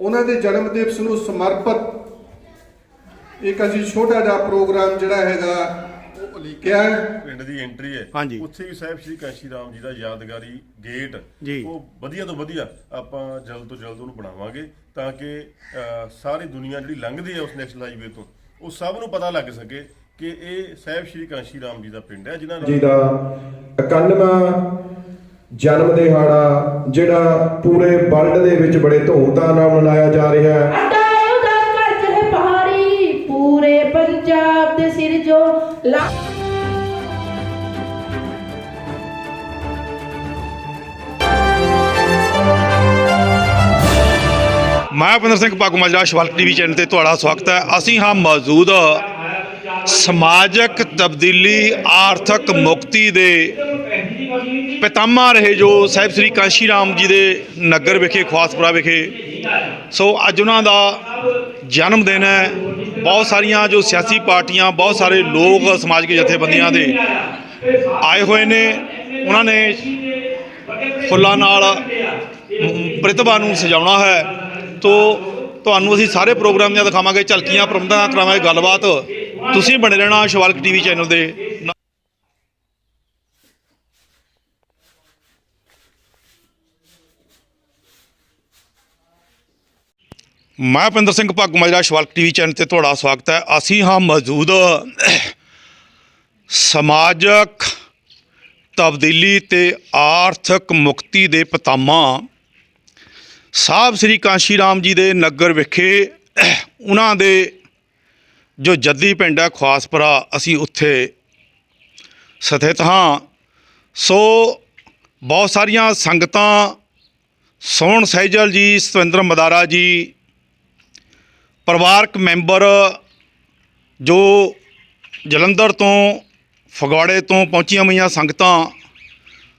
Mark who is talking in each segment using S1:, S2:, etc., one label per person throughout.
S1: ਉਹਨਾਂ ਦੇ ਜਨਮ ਦਿਵਸ ਨੂੰ ਸਮਰਪਿਤ ਇੱਕ ਅਸੀਂ ਛੋਟਾ ਜਿਹਾ ਪ੍ਰੋਗਰਾਮ ਜਿਹੜਾ ਹੈਗਾ ਉਹ ਲਿਖਿਆ ਹੈ
S2: ਪਿੰਡ ਦੀ ਐਂਟਰੀ ਹੈ
S3: ਹਾਂਜੀ।
S2: ਉੱਥੇ ਵੀ ਸਾਹਿਬ ਸ਼੍ਰੀ ਕਾਂਸ਼ੀ ਰਾਮ ਜੀ ਦਾ ਯਾਦਗਾਰੀ ਗੇਟ
S3: ਜੀ।
S2: ਉਹ ਵਧੀਆ ਤੋਂ ਵਧੀਆ ਆਪਾਂ ਜਲਦ ਤੋਂ ਜਲਦ ਉਹਨੂੰ ਬਣਾਵਾਂਗੇ ਤਾਂ ਕਿ ਅਹ, ਸਾਰੀ ਦੁਨੀਆ ਜਿਹੜੀ ਲੰਘਦੀ ਹੈ ਉਸ ਨੈਸ਼ਨਲ ਹਾਈਵੇ ਤੋਂ ਉਹ ਸਭ ਨੂੰ ਪਤਾ ਲੱਗ ਸਕੇ ਕਿ ਇਹ ਸਾਹਿਬ ਸ਼੍ਰੀ ਕਾਂਸ਼ੀ ਰਾਮ ਜੀ ਦਾ ਪਿੰਡ ਹੈ ਜਿਨ੍ਹਾਂ
S4: ਜੀ
S2: ਨਾਲ
S4: ਦਾ 91ਵਾਂ ਜਨਮ ਦਿਹਾੜਾ ਜਿਹੜਾ ਪੂਰੇ ਵਰਲਡ ਦੇ ਵਿੱਚ ਬੜੇ ਧੂਮਧਾਮ ਨਾਲ ਮਨਾਇਆ ਜਾ ਰਿਹਾ ਹੈ।
S5: ਅੱਡਾ ਉਹਦਾ ਘਰ ਚਲੇ ਪਹਾੜੀ ਪੂਰੇ ਪੰਜਾਬ ਦੇ ਸਿਰ ਜੋ ਲਾ
S3: ਮੈਂ ਭੁਪਿੰਦਰ ਸਿੰਘ ਪਾਗੂ ਮਾਜਰਾ ਸ਼ਵਾਲਕ ਟੀਵੀ ਚੈਨਲ ਤੇ ਤੁਹਾਡਾ ਸਵਾਗਤ ਹੈ। ਅਸੀਂ ਹਾਂ ਮੌਜੂਦ ਸਮਾਜਿਕ ਤਬਦੀਲੀ ਆਰਥਿਕ ਮੁਕਤੀ ਦੇ ਪਿਤਾਮਾ ਰਹੇ ਜੋ ਸਾਹਿਬ ਸ੍ਰੀ ਕਾਂਸ਼ੀ ਰਾਮ ਜੀ ਦੇ ਨਗਰ ਵਿਖੇ ਖਵਾਸਪੁਰਾ ਵਿਖੇ। ਸੋ ਅੱਜ ਉਹਨਾਂ ਦਾ ਜਨਮ ਦਿਨ ਹੈ। ਬਹੁਤ ਸਾਰੀਆਂ ਜੋ ਸਿਆਸੀ ਪਾਰਟੀਆਂ, ਬਹੁਤ ਸਾਰੇ ਲੋਕ ਸਮਾਜਿਕ ਜਥੇਬੰਦੀਆਂ ਦੇ ਆਏ ਹੋਏ ਨੇ। ਉਹਨਾਂ ਨੇ ਫੁੱਲਾਂ ਨਾਲ ਪ੍ਰਤਿਭਾ ਨੂੰ ਸਜਾਉਣਾ ਹੈ। ਤੋ ਤੁਹਾਨੂੰ ਅਸੀਂ ਸਾਰੇ ਪ੍ਰੋਗਰਾਮ ਦੀਆਂ ਦਿਖਾਵਾਂਗੇ, ਝਲਕੀਆਂ ਪ੍ਰਬੰਧਾਂ ਕਰਾਵਾਂਗੇ ਗੱਲਬਾਤ। ਤੁਸੀਂ ਬਣੇ ਰਹਿਣਾ ਸ਼ਿਵਾਲਕ ਟੀਵੀ ਚੈਨਲ ਦੇ ਨਾਲ। ਮੈਂ ਭਿੰਦਰ ਸਿੰਘ ਭਾਗੂ ਮਾਜਰਾ, ਸ਼ਿਵਾਲਕ ਟੀਵੀ ਚੈਨਲ ਤੇ ਤੁਹਾਡਾ ਸਵਾਗਤ ਹੈ। ਅਸੀਂ ਹਾਂ ਮੌਜੂਦ ਸਮਾਜਿਕ, ਤਬਦੀਲੀ ਤੇ ਆਰਥਿਕ ਮੁਕਤੀ ਦੇ ਪਤਾਮਾ। ਸਾਹਿਬ ਸ੍ਰੀ ਕਾਂਸ਼ੀ ਰਾਮ ਜੀ ਦੇ ਨਗਰ ਵਿਖੇ ਉਹਨਾਂ ਦੇ ਜੋ ਜੱਦੀ ਪਿੰਡ ਹੈ ਖਵਾਸਪੁਰਾ ਅਸੀਂ ਉੱਥੇ ਸਥਿਤ ਹਾਂ। ਸੋ ਬਹੁਤ ਸਾਰੀਆਂ ਸੰਗਤਾਂ, ਸੋਹਣ ਸਹਿਜਲ ਜੀ, ਸਤਵਿੰਦਰ ਮਦਾਰਾ ਜੀ ਪਰਿਵਾਰਕ ਮੈਂਬਰ ਜੋ ਜਲੰਧਰ ਤੋਂ, ਫਗਵਾੜੇ ਤੋਂ ਪਹੁੰਚੀਆਂ ਹੋਈਆਂ ਸੰਗਤਾਂ,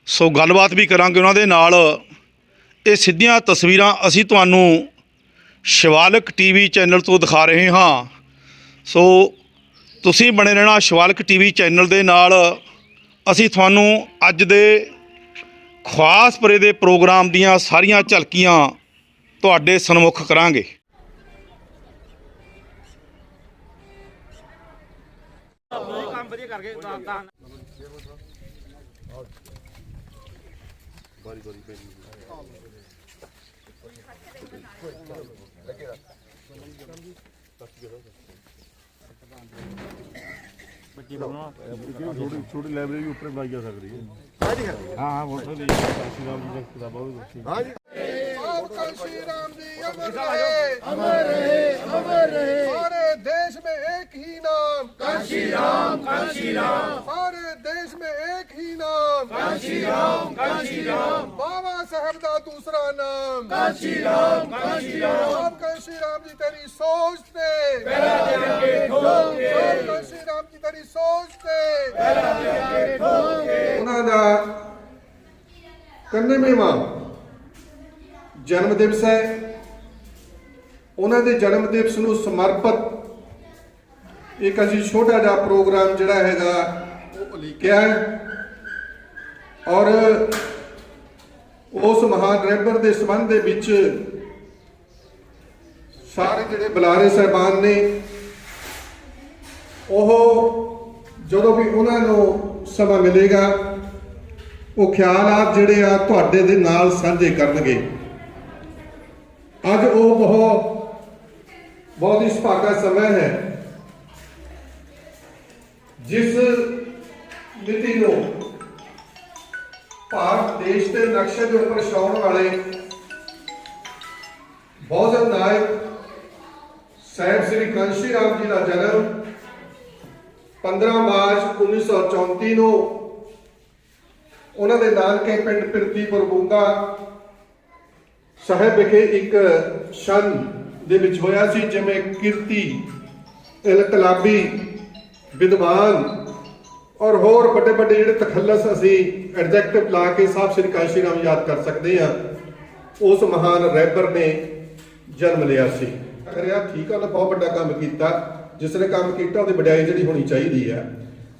S3: ਸੋ ਗੱਲਬਾਤ ਵੀ ਕਰਾਂਗੇ ਉਹਨਾਂ ਦੇ ਨਾਲ। ਇਹ ਸਿੱਧੀਆਂ ਤਸਵੀਰਾਂ ਅਸੀਂ ਤੁਹਾਨੂੰ ਸ਼ਿਵਾਲਕ ਟੀਵੀ ਚੈਨਲ ਤੋਂ ਦਿਖਾ ਰਹੇ ਹਾਂ। ਸੋ ਤੁਸੀਂ ਬਣੇ ਰਹਿਣਾ ਸ਼ਿਵਾਲਕ ਟੀਵੀ ਚੈਨਲ ਦੇ ਨਾਲ। ਅਸੀਂ ਤੁਹਾਨੂੰ ਅੱਜ ਦੇ ਖਾਸਪਰੇ ਦੇ ਪ੍ਰੋਗਰਾਮ ਦੀਆਂ ਸਾਰੀਆਂ ਝਲਕੀਆਂ ਤੁਹਾਡੇ ਸਨਮੁਖ ਕਰਾਂਗੇ।
S2: ਕੰਮ ਵਧੀਆ ਕਰਕੇ ਦਾਨ ਬਾਰੀ ਬਾਰੀ ਪੈਣੀ ਲੱਗੇਗਾ ਬੱਚੀ ਬਣਾਉਣਾ ਛੋਟੀ ਛੋਟੀ ਲਾਇਬ੍ਰੇਰੀ ਉੱਪਰ ਬਣਾਈ ਜਾ ਸਕਦੀ ਹੈ। ਹਾਂ ਹਾਂ ਵੋਟਰ ਦੀ ਸ਼੍ਰੀਰਾਮ ਜੀ ਦਾ ਕਿਤਾਬ ਬਹੁਤ ਅੱਛੀ
S1: ਹਾਂ ਜੀ ਸਾਬਕਾ ਸ਼੍ਰੀਰਾਮ ਜੀ ਅਮਰ ਰਹੇ ਅਮਰ ਰਹੇ। ਅਮਰ ਰਹੇ। ਸਾਰੇ ਦੇਸ਼ ਮੇ ਇੱਕ ਹੀ ਨਾਮ। काशी राम काशी राम सारे देश में एक ही नाम काशी राम काशी राम बाबा साहब का दूसरा नाम काशी राम काशी राम काशी राम जी तेरी सोच ते काशी राम जी तेरी सोच ते ਉਹਨਾਂ ਦਾ ਕੰਨੇਵੇਵਾਂ ਜਨਮ ਦਿਵਸ ਹੈ ਉਹਨਾਂ ਦੇ ਜਨਮ ਦਿਵਸ ਨੂੰ ਸਮਰਪਿਤ ਇੱਕ ਅਸੀਂ ਛੋਟਾ ਜਿਹਾ ਪ੍ਰੋਗਰਾਮ ਜਿਹੜਾ ਹੈਗਾ, ਉਹ ਲਿਖਿਆ ਹੈ। ਔਰ ਉਸ ਮਹਾਨ ਰਹਿਬਰ ਦੇ ਸੰਬੰਧ ਦੇ ਵਿੱਚ ਸਾਰੇ ਜਿਹੜੇ ਬੁਲਾਰੇ ਸਹਿਬਾਨ ਨੇ, ਉਹ ਜਦੋਂ ਵੀ ਉਹਨਾਂ ਨੂੰ ਸਮਾਂ ਮਿਲੇਗਾ, ਉਹ ਖਿਆਲ ਖਿਆਲਾਤ ਜਿਹੜੇ ਆ ਤੁਹਾਡੇ ਦੇ ਨਾਲ ਸਾਂਝੇ ਕਰਨਗੇ। ਅੱਜ ਉਹ ਬਹੁਤ ਬਹੁਤ ਹੀ ਸੁਭਾਗਾ ਸਮਾਂ ਹੈ। ਜਿਸ ਮਿਤੀ ਨੂੰ ਭਾਰਤ ਦੇਸ਼ ਦੇ ਨਕਸ਼ੇ ਦੇ ਉੱਪਰ ਛਾਉਣ ਵਾਲੇ ਬਹੁਜਨ ਨਾਇਕ ਸਾਹਿਬ ਸ੍ਰੀ ਕਾਂਸ਼ੀ ਰਾਮ ਜੀ ਦਾ ਜਨਮ 15 ਮਾਰਚ 1934 ਨੂੰ ਉਹਨਾਂ ਦੇ ਨਾਨਕੇ ਪਿੰਡ ਪਿਰਤੀਪੁਰ ਬੁੰਗਾ ਸਾਹਿਬ ਵਿਖੇ ਇੱਕ ਸ਼ਨ ਦੇ ਵਿੱਚ ਹੋਇਆ ਸੀ, ਜਿਵੇਂ ਕਿਰਤੀ ਇਨਕਲਾਬੀ ਵਿਦਵਾਨ ਔਰ ਹੋਰ ਵੱਡੇ ਵੱਡੇ ਜਿਹੜੇ ਤਖੱਲਸ ਅਸੀਂ ਐਡਜੈਕਟਿਵ ਲਾ ਕੇ ਸਾਹਿਬ ਸ੍ਰੀ ਕਾਸ਼ੀ ਰਾਮ ਯਾਦ ਕਰ ਸਕਦੇ ਹਾਂ, ਉਸ ਮਹਾਨ ਰਹਿਬਰ ਨੇ ਜਨਮ ਲਿਆ ਸੀ। ਕਰਿਆ ਠੀਕ ਆ ਨਾ ਬਹੁਤ ਵੱਡਾ ਕੰਮ ਕੀਤਾ, ਜਿਸ ਨੇ ਕੰਮ ਕੀਤਾ, ਉਹਦੀ ਵਡਿਆਈ ਜਿਹੜੀ ਹੋਣੀ ਚਾਹੀਦੀ ਹੈ।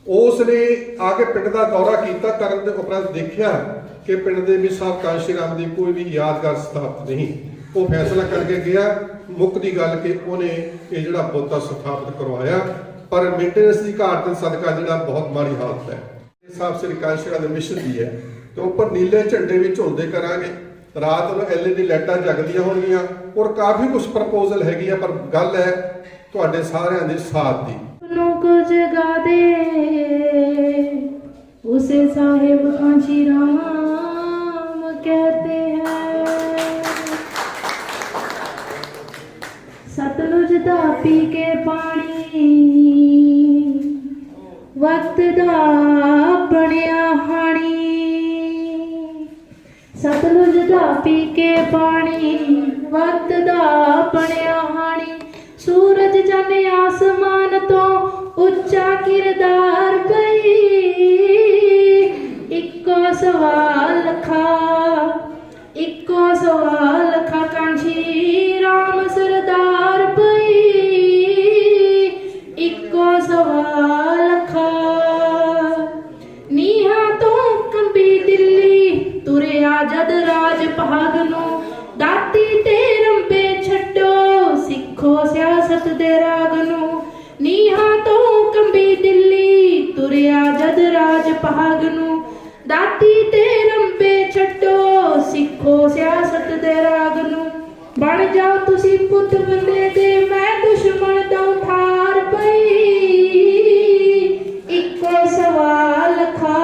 S1: ਉਸ ਨੇ ਆ ਕੇ ਪਿੰਡ ਦਾ ਦੌਰਾ ਕੀਤਾ, ਕਰਨ ਦੇ ਉਪਰੰਤ ਦੇਖਿਆ ਕਿ ਪਿੰਡ ਦੇ ਵਿੱਚ ਸਾਹਿਬ ਕਾਂਸ਼ੀ ਰਾਮ ਦੀ ਕੋਈ ਵੀ ਯਾਦਗਾਰ ਸਥਾਪਿਤ ਨਹੀਂ। ਉਹ ਫੈਸਲਾ ਕਰਕੇ ਗਿਆ ਮੁੱਕ ਦੀ ਗੱਲ ਕਿ ਉਹਨੇ ਇਹ ਜਿਹੜਾ ਬੁੱਤ ਸਥਾਪਿਤ ਕਰਵਾਇਆ ਪਰ ਮੇਨਟੇਨੈਂਸ ਦੀ ਘਾਟ ਦੇ ਸਦਕਾ ਜਿਹੜਾ ਬਹੁਤ ਮਾੜੀ ਹਾਲਤ ਹੈ। ਸਾਹਿਬ ਸ੍ਰੀ ਕਾਂਸ਼ੀਰਾ ਦੇ ਮਿਸ਼ਨ ਦੀ ਹੈ, ਤੇ ਉੱਪਰ ਨੀਲੇ ਝੰਡੇ ਵਿੱਚ ਹੁੰਦੇ ਕਰਾਂਗੇ। ਰਾਤ ਨੂੰ ਐਲਈਡੀ ਲਾਈਟਾਂ ਜਗਦੀਆਂ ਹੋਣਗੀਆਂ ਔਰ ਕਾਫੀ ਕੁਝ ਪ੍ਰਪੋਜ਼ਲ ਹੈਗੀ ਆ ਪਰ ਗੱਲ ਹੈ ਤੁਹਾਡੇ ਸਾਰਿਆਂ ਦੇ ਸਾਥ ਦੀ।
S5: ਨੂੰ ਜਗਾ ਦੇ, ਉਸੇ ਸਾਹਿਬ ਕਾਂਜੀ ਰਾਮ ਕਹਤੇ ਹੈ। ਸਤਲੁਜ ਦਾ ਪੀ ਕੇ ਪਾਣੀ ਵਕਤ ਦਾ ਬਣਿਆ ਹਾਣੀ। ਸਤਲੁਜ ਦਾ ਪੀ ਕੇ ਪਾਣੀ ਵਕਤ ਦਾ ਬਣਿਆ ਹਾਣੀ। ਸੂਰਜ ਚੰਨ ਆਸਮਾਨ ਤੋਂ ਉੱਚਾ ਕਿਰਦਾਰ ਗਈ ਇੱਕੋ ਸਵਾਲ ਖਾ, ਇੱਕੋ ਸਵਾਲ ਸਿਆਸਤ ਦੇ ਰਾਗ ਨੂੰ। ਨੀਹਾਂ ਤੋਂ ਕੰਬੀ ਦਿੱਲੀ ਤੁਰਿਆ ਜਦ ਰਾਜ ਭਾਗ ਨੂੰ। ਦਾਤੀ ਤੇ ਰੰਬੇ ਛੱਡੋ, ਸਿੱਖੋ ਸਿਆਸਤ ਦੇ ਰਾਗ ਨੂੰ। ਬਣ ਜਾਓ ਤੁਸੀਂ ਪੁੱਤ ਬੰਦੇ ਦੇ ਮੈਂ ਦੁਸ਼ਮਣ ਦਾ ਉਠਾਰ ਪਈ। ਇੱਕੋ ਸਵਾਲ ਖਾ,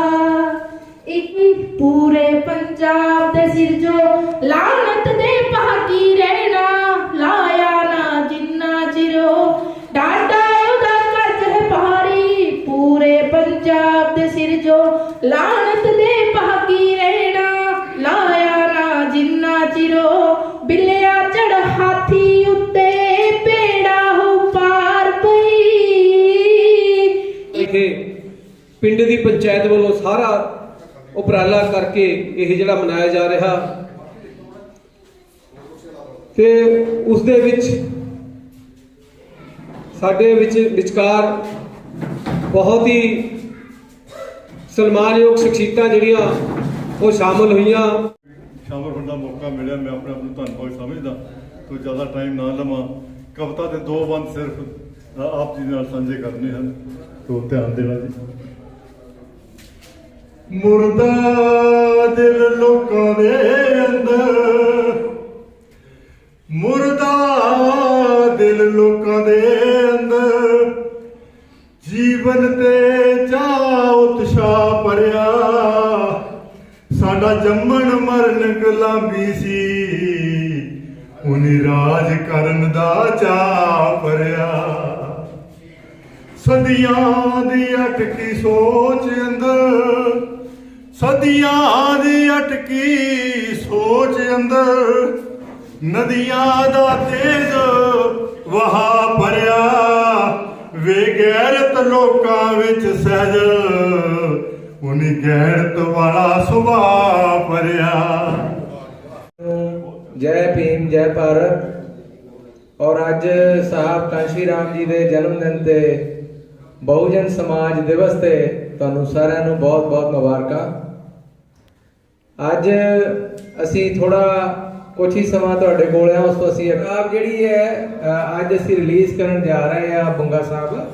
S5: ਇੱਕ ਪੂਰੇ ਪੰਜਾਬ ਦੇ ਸਿਰ ਜੋ ਲਾਨਤ
S6: ਪਿੰਡ ਦੀ ਪੰਚਾਇਤ ਵੱਲੋਂ ਸਾਰਾ ਉਪਰਾਲਾ ਕਰਕੇ ਇਹ ਜਿਹੜਾ ਮਨਾਇਆ ਜਾ ਰਿਹਾ। ਤੇ ਉਸ ਦੇ ਵਿੱਚ ਸਾਡੇ ਵਿੱਚ ਵਿਚਕਾਰ ਬਹੁਤ ਹੀ ਸਨਮਾਨਯੋਗ ਸ਼ਖਸੀਅਤਾਂ ਜਿਹੜੀਆਂ ਉਹ ਸ਼ਾਮਲ ਹੋਈਆਂ।
S7: ਸ਼ਾਮਲ ਹੋਣ ਦਾ ਮੌਕਾ ਮਿਲਿਆ, ਮੈਂ ਆਪਣੇ ਆਪ ਨੂੰ ਧੰਨਵਾਦ ਸਮਝਦਾ ਤੋਂ ਜ਼ਿਆਦਾ ਟਾਈਮ ਨਾ ਲਵਾਂ। ਕਵਿਤਾ ਦੇ ਦੋ ਬੰਦ ਸਿਰਫ ਆਪ ਜੀ ਦੇ ਨਾਲ ਸਾਂਝੇ ਕਰਨੇ ਹਨ, ਤੋਂ ਧਿਆਨ ਦੇਣਾ ਜੀ। ਮੁਰਦਾ ਦਿਲ ਲੋਕਾਂ ਦੇ ਅੰਦਰ। ਮੁਰਦਾ ਦਿਲ ਲੋਕਾਂ ਦੇ ਅੰਦਰ। ਜੀਵਨ ਤੇ ਚਾਹ ਉਤਸ਼ਾਹ ਭਰਿਆ। ਸਾਡਾ ਜੰਮਣ ਮਰਨ ਗੁਲਾਮੀ ਸੀ। ਉਹਨੇ ਰਾਜ ਕਰਨ ਦਾ ਚਾਹ ਭਰਿਆ। ਸਦੀਆਂ ਦੀ ਅਟਕੀ ਸੋਚ ਅੰਦਰ। ਸਦੀਆਂ ਦੀ ਅਟਕੀ ਸੋਚ ਅੰਦਰ, ਨਦੀਆਂ ਦਾ ਤੇਜ਼ ਵਹਾ ਭਰਿਆ ਵੇਗੈਰਤ ਲੋਕਾਂ ਵਿੱਚ ਸਹਿਜ ਉਹਨੇ ਗੈਰਤ ਵਾਲਾ ਸੁਭਾਅ ਭਰਿਆ।
S8: ਜੈ ਭੀਮ, ਜੈ ਭਾਰਤ। ਔਰ ਅੱਜ ਸਾਹਿਬ ਕਾਂਸ਼ੀ ਰਾਮ ਜੀ ਦੇ ਜਨਮ ਦਿਨ ਤੇ ਬਹੁਜਨ ਸਮਾਜ ਦਿਵਸ ਤੇ ਤੁਹਾਨੂੰ ਸਾਰਿਆਂ ਨੂੰ ਬਹੁਤ ਬਹੁਤ ਮੁਬਾਰਕਾਂ। ਅੱਜ ਅਸੀਂ ਥੋੜਾ ਕੁਝ ਹੀ ਸਮਾਂ ਤੁਹਾਡੇ ਕੋਲ ਆ, ਉਸ ਤੋਂ ਅਸੀਂ ਕਿਤਾਬ ਜਿਹੜੀ ਹੈ ਅੱਜ ਅਸੀਂ ਰਿਲੀਜ਼ ਕਰਨ ਜਾ ਰਹੇ ਆ ਬੰਗਾ ਸਾਹਿਬ।